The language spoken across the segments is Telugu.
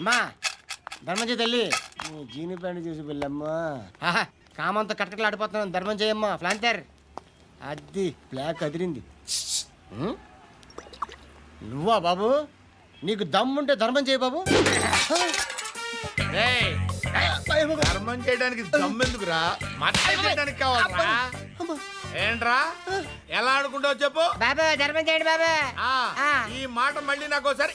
అమ్మా ధర్మం చేయి తల్లి. నీ జీని ప్యాంట్ చూసి వెళ్ళమ్మా. ఆహా కామంతో కట్టకట్లు ఆడిపోతున్నాను. ధర్మం చేయమ్మా ఫ్లాంతర్ అది బ్లాక్ అదిరింది? నువ్వా బాబు? నీకు దమ్ముంటే ధర్మం చేయి బాబు? ధర్మం చేయడానికి దమ్మెందుకురా కావాలరా? ఏంట్రా? ఎలా ఆడుకుంటావు చెప్పు. బాబా ధర్మం చేయండి బాబా. ఆ, ఆ. ఈ మాట మళ్ళీ నాకు ఒకసారి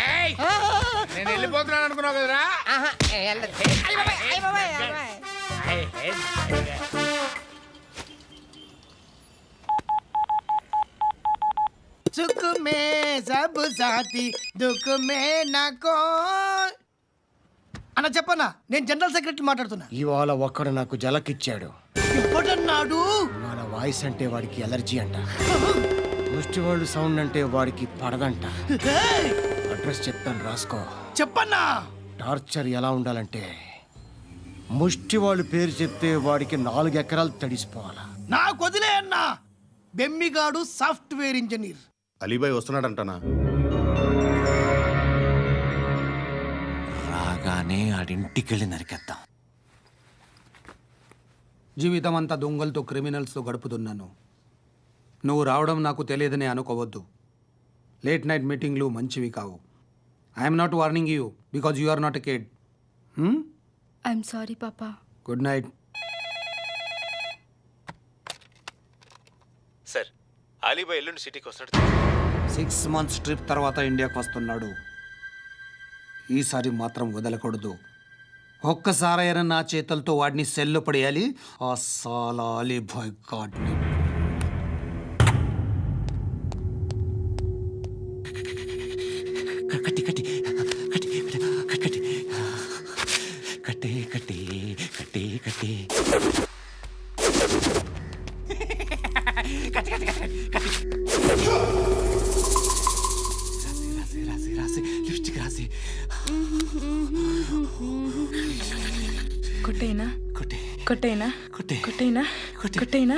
ఏయ్, నేను వెళ్ళిపోతున్నాను అనుకున్నావు కదరా I hate beggars. सुख में सब साथी दुख में नाको అన్న చెప్పన్నా నేను జనరల్ సెక్రటరీ మాట్లాడుతున్నా. ఇవాళ ఒక్కడు నాకు జలకిచ్చాడు. ఎప్పుడన్నాడు? మన వాయిస్ అంటే వాడికి ఎలర్జీ అంట. ముష్టి వాళ్ళు సౌండ్ అంటే వాడికి పడదంట. ఏయ్, అడ్రస్ చెప్తాను రాసుకో. చెప్పన్నా! టార్చర్ ఎలా ఉండాలంటే ముష్టి వాళ్ళు పేరు చెప్తే వాడికి నాలుగు ఎకరాలు తడిసిపోవాలా. నాకు వదిలే అన్నా! బెమ్మిగాడు సాఫ్ట్వేర్ ఇంజనీర్. అలీబాయ్ వస్తున్నాడంటనా? రాగానే ఆడింటికెళ్ళి నరికేద్దాం జీవితం అంతా దొంగలతో క్రిమినల్స్తో గడుపుతున్నాను. నువ్వు రావడం నాకు తెలియదని అనుకోవద్దు. లేట్ నైట్ మీటింగ్లు మంచివి కావు. I'm not warning you because you are not a kid I'm sorry పాపా గుడ్ నైట్ సార్ అలీబాయ్ ఎల్లుండి సిటీకి వస్తాడు సిక్స్ మంత్స్ ట్రిప్ తర్వాత ఇండియాకి వస్తున్నాడు. ఈసారి మాత్రం వదలకూడదు. ఒక్కసారైనా నా చేతులతో వాడిని సెల్లు పడేయాలి. ఆ సాలా అలీబాయ్ గాడ్ని కొట్టేనా కొట్టే కొట్టేనా కొట్టే. కొట్టేనా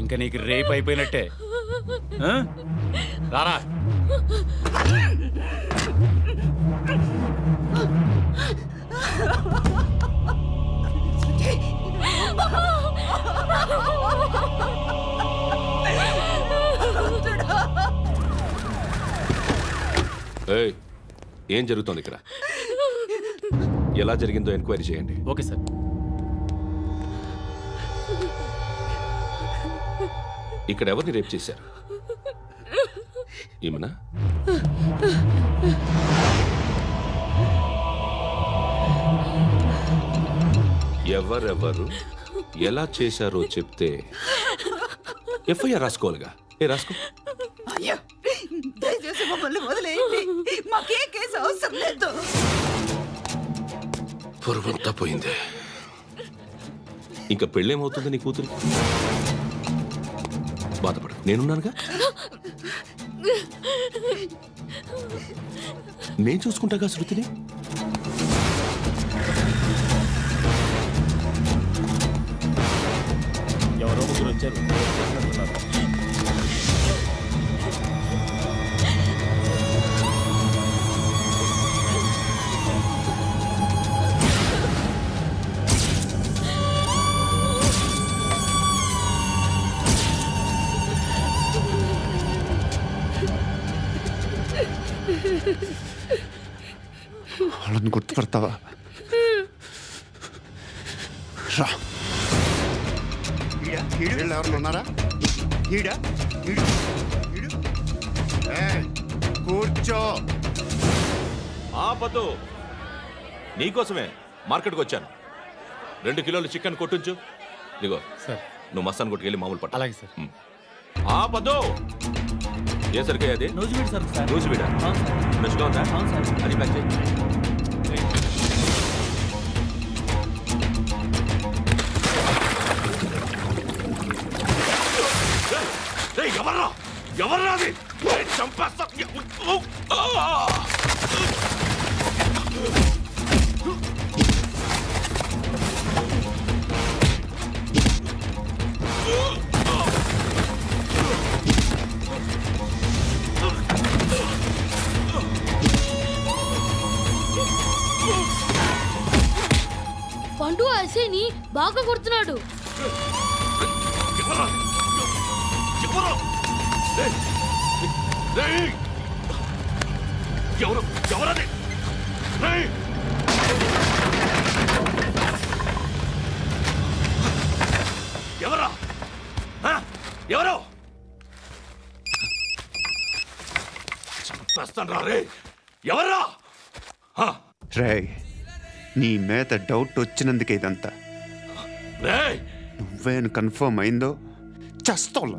ఇంకా నీకు రేప్ అయిపోయినట్టే? రారా. ఏయ్ ఏం జరుగుతోంది ఇక్కడ? ఎలా జరిగిందో ఎంక్వైరీ చేయండి. Okay sir. ఇక్కడ ఎవరిని రేప్ చేశారు? ఈమెనా ఎవరెవరు ఎలా చేశారో చెప్తే ఎఫ్ఐఆర్ రాసుకోవాలిగా. ఏ రాసుకో. అయ్యో దయచేసి మమ్మల్ని వదిలేయండి. మాకే కేసు అవసరం లేదు. పొరువంతా పోయింది ఇంకా పెళ్ళేమవుతుంది నీ కూతురు బాధపడు. నేనున్నానుగా? నేను చూసుకుంటాగా శృతిని? ఎవరో ముగ్గురు వచ్చారు. వీళ్ళు ఎవరు ఉన్నారా? ఈడ? కూర్చో. ఆపదు. నీకోసమే మార్కెట్కి వచ్చాను. రెండు కిలోలు చికెన్ కొట్టుంచు. ఇదిగో సార్. నువ్వు మస్తాన్ కొట్టుకెళ్ళి మామూలు పట్టు. అలాగే సార్. ఆపదు. ఏ సరికే అది? Nuzvid sir sir. నూజివీడా? ఫ్రెష్గా ఉందా? అది ప్యాక్ చేయి. ఎవర్రా? ఎవర్రా అది? చంపేస్తా! పండు అసేని బాగా కొడుతున్నాడు. ఎవరు ఎవరది ఏయ్! ఎవరా ఆ? ఎవరు చంపేస్తాను రా రే రే నీ మీద డౌట్ వచ్చినందుకే ఇదంతా రేయ్ నువ్వేను కన్ఫర్మ్ అయిందో చస్తావు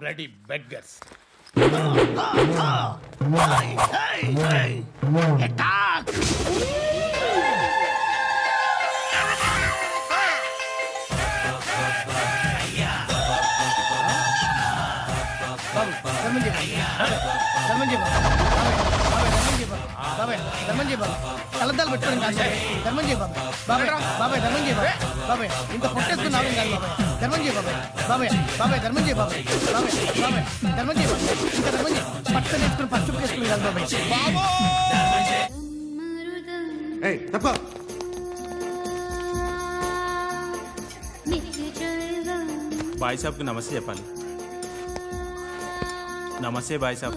బ్లడీ బెగ్గర్స్ సమంజీ సమంజీ బాబాయ్ ధర్మం చేయ బాబాయ్. తలద్దాలు పెట్టుకోవడం కాదు బాబాయ్. ధర్మం చేయ బాబాయ్. బాబాయ్ బాబాయ్ ధర్మం చేయ బాబాయ్. బాబాయ్ ఇంత పొట్టేసుకుని కాదు బాబాయ్. ధర్మం చేయ బాబాయ్. బాబాయ్ బాబాయ్ ధర్మం చేయ బాబాయ్. బాబాయ్ బాబాయ్ ధర్మం చేయ బాబాయ్. ఇంత ధర్మం చేయ. పట్టుకొని వేసుకుని పచ్చుపు వేసుకుని కాదు బాబాయ్. ఏయ్ తప్ప. బాయ్ సాబ్కి నమస్తే చెప్పాలి. నమస్తే బాయ్ సాబ్.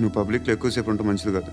నువ్వు పబ్లిక్లో ఎక్కువసేపు ఉంటే మంచిది కదా.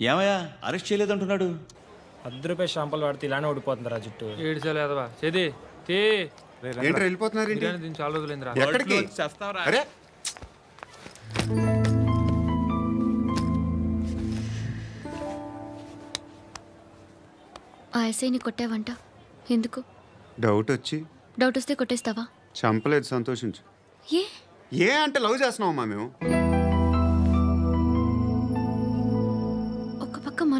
ఏమయ్యా? అరెస్ట్ చేయలేదంటున్నాడు. పది రూపాయలు షాంపూలు వాడితే ఇలానే ఓడిపోతుంది రా జుట్టు. ఏడు చలేదవా చేది తీ. వెళ్ళిపోతున్నారు ఏంటి? బిర్యానీ దీని చాలా రోజులైందిరా. ఎక్కడికి? అరే. ఆ ఎస్ఐని కొట్టావంట. ఎందుకు? డౌట్ వచ్చి. డౌట్ వస్తే కొట్టేస్తావా? చంపలేదు సంతోషించు. ఏ? ఏ అంటే లవ్ చేస్తున్నావమ్మా మేము?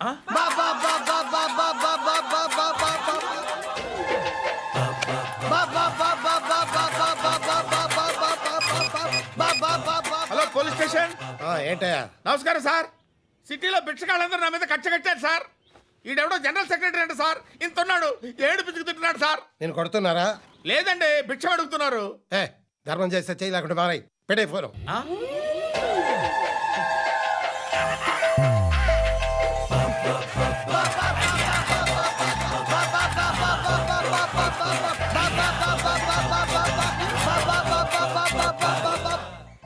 హలో పోలీస్ స్టేషన్ ఏంటయ్యా? నమస్కారం సార్. సిటీలో భిక్షకాళ్ళందరూ నా మీద కచ్చ కట్టారు సార్. ఈడెవడో జనరల్ సెక్రటరీ అంట సార్. ఇంత ఉన్నాడు ఏడు పిచ్చుకు తింటున్నాడు సార్. నేను కొడుతున్నారా? లేదండి భిక్ష అడుగుతున్నారు. ఏ ధర్మం చేస్తే చేయి లేకుండా మారాయి. పెట్టే ఫోను.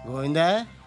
గోవిందా?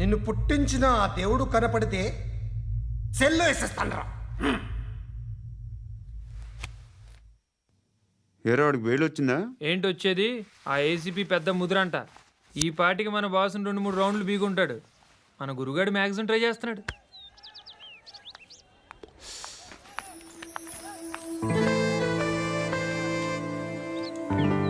నిన్ను పుట్టించిన ఆ దేవుడు కనపడితే సెల్లో వేసేస్తాను ఏరో వాడికి వేలు వచ్చిందా? ఏంటి వచ్చేది ఆ ఏసీపీ పెద్ద ముద్రంట. ఈ పాటికి మన బాసుని రెండు మూడు రౌండ్లు బీగుంటాడు. మన గురుగాడు మ్యాగజైన్ ట్రై చేస్తున్నాడు. ఆ,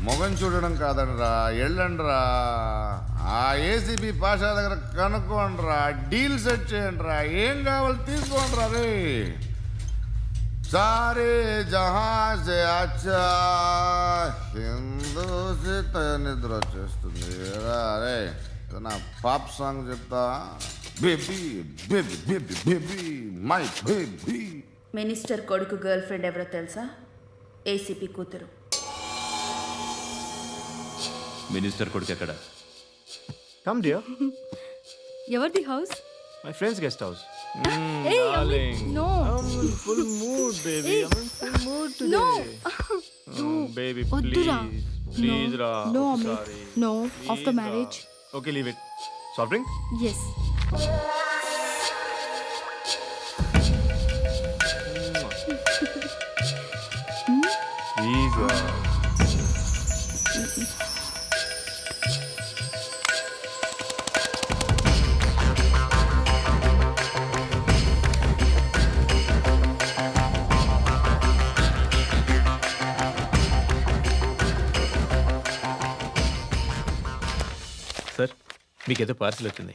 మొగం చూడడం కాదండ్రా వెళ్ళండ్రా ఆ ఏసీబీ పాషా దగ్గర కనుక్కోండిరా డీల్ సెట్ చేయండిరా ఏం కావాలి తీసుకోండిరా రే సారే జహా సే అచ్చా. హిందూ నిద్ర వచ్చేస్తుంది. రా రే నా పాప్ సాంగ్ చెప్తా baby baby baby baby my baby minister కొడుకు గర్ల్ ఫ్రెండ్ ఎవరో తెలుసా? ఏసీపీ కూతురు. మినిస్టర్ కొడుకు ఎక్కడ? కమ్ డియర్ ఎవరిది house? My friends guest house no full mood baby full mood no baby వద్దురా. ప్లీజ్ రా no no after marriage okay leave it soft drink yes sir మీకు ఏదో పార్సిల్ వచ్చింది.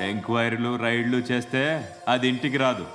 ఎంక్వైరీలు రైడ్లు చేస్తే అది ఇంటికి రాదు.